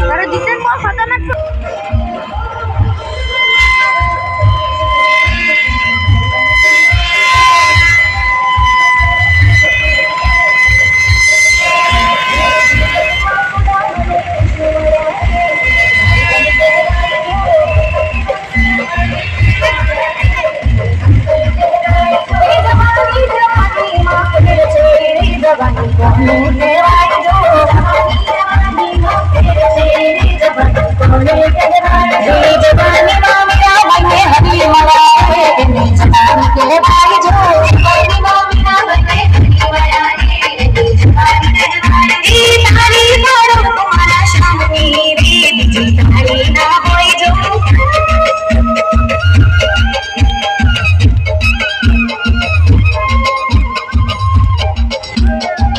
তারা জিতের পর Thank you.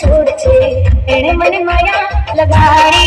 છોડ છે એને મને માયા લગાડી.